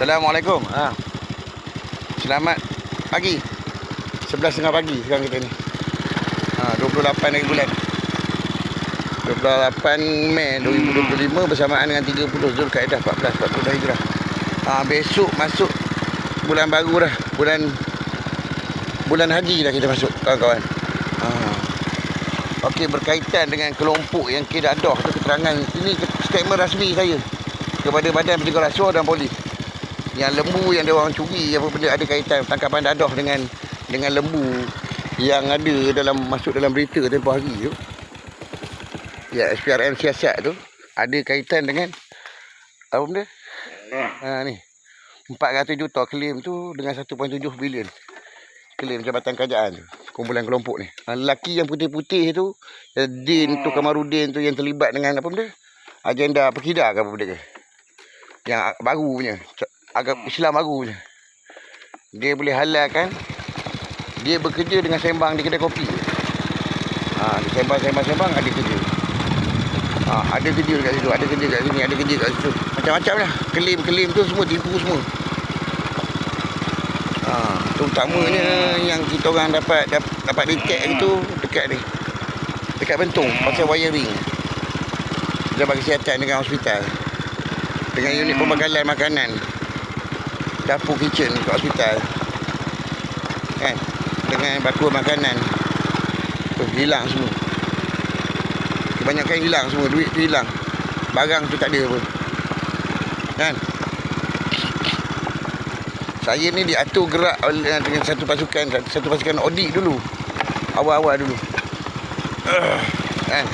Assalamualaikum. Ha. Selamat pagi. 11.30 pagi sekarang kita ni. Ha, 28 hari bulan. 28 Mei 2025 bersamaan dengan 30 Zulkaidah 1440 Hijrah. Ha, besok masuk bulan baru dah. Bulan bulan haji dah kita masuk kawan-kawan. Ha. Okey berkaitan dengan kelompok yang kedadah tu keterangan ini statement rasmi saya kepada Badan Penjaga Rasuah dan Polis. Yang lembu yang dia orang curi apa benda ada kaitan tangkapan dadah dengan dengan lembu yang ada dalam masuk dalam berita tempoh hari tu. Ya SPRM siasat tu ada kaitan dengan apa benda? Ha ni. 400 juta claim tu dengan 1.7 bilion. Claim Jabatan Kerajaan tu. Kumpulan kelompok ni. Ha, lelaki yang putih-putih tu, eh, Din tu Kamarudin tu yang terlibat dengan apa benda? Agenda perkida ke apa benda ke? Yang baru punya. Agak Islam baru punya. Dia boleh halalkan dia bekerja dengan sembang di kedai kopi. Ha, dia sembang-sembang-sembang ada kerja. Ha, ada kerja dekat situ, ada kerja kat sini, ada kerja kat situ. Macam-macam lah. Klaim-klaim tu semua tipu semua. Ha, terutamanya yang kita orang dapat dapat, dapat dekat itu dekat ni. Dekat Bentong pasal wiring. Jabatan Kesihatan dengan hospital. Dengan unit pembekalan makanan. Dapur kitchen kat hospital. Kan? Dengan bakul makanan. Tu hilang semua. Kebanyakan hilang semua. Duit tu hilang. Barang tu tak ada pun. Kan? Saya ni diatur gerak oleh dengan satu pasukan satu, pasukan audit dulu. Awal-awal dulu. Kan?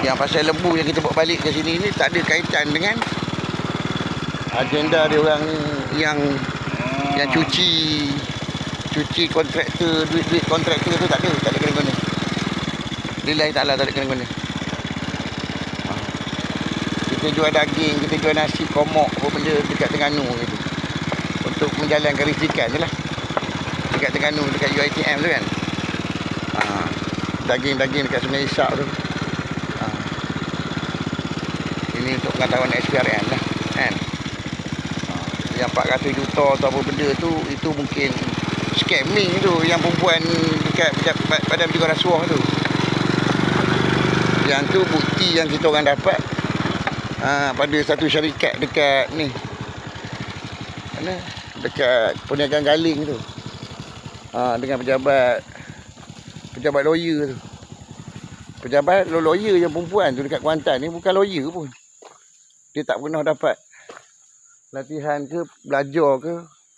Yang pasal lembu yang kita bawa balik ke sini ni tak ada kaitan dengan agenda dia orang yang yang cuci cuci kontraktor duit-duit kontraktor tu tak ada tak ada kena-kena. Lillahi ta'ala tak ada kena-kena. Ha. Kita jual daging, kita jual nasi komok apa benda dekat Terengganu gitu. Untuk menjalankan risikan je lah. Dekat Terengganu, dekat UiTM tu kan. Ha. Daging-daging dekat Sungai Isak tu. Ha. Ini untuk pengetahuan SPRN lah. Kan? Yang 400 juta tu apa benda tu, itu mungkin scamming tu. Yang perempuan dekat pejabat- badan penjaga rasuah tu. Yang tu bukti yang kita orang dapat ha, pada satu syarikat dekat ni. Mana? Dekat Perniagaan Galing tu. Ha, dengan pejabat pejabat lawyer tu. Pejabat lawyer yang perempuan tu dekat Kuantan ni bukan lawyer pun. Dia tak pernah dapat latihan ke belajar ke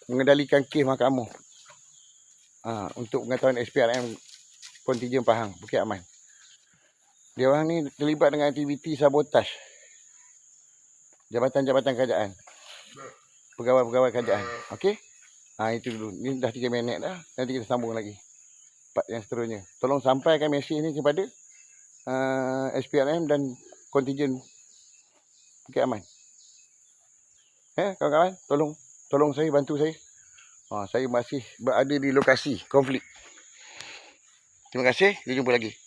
mengendalikan kes mahkamah. Ha, untuk pengetahuan SPRM Kontijen Pahang Bukit Aman. Dia orang ni terlibat dengan aktiviti sabotaj. Jabatan-jabatan kerajaan. Pegawai-pegawai kerajaan. Okey? Ha, itu dulu. Ni dah 3 minit dah. Nanti kita sambung lagi. Part yang seterusnya. Tolong sampaikan mesej ni kepada uh, SPRM dan kontijen Bukit Aman. Eh, kawan-kawan, tolong tolong saya bantu saya. Ha, saya masih berada di lokasi konflik. Terima kasih. Kita jumpa lagi.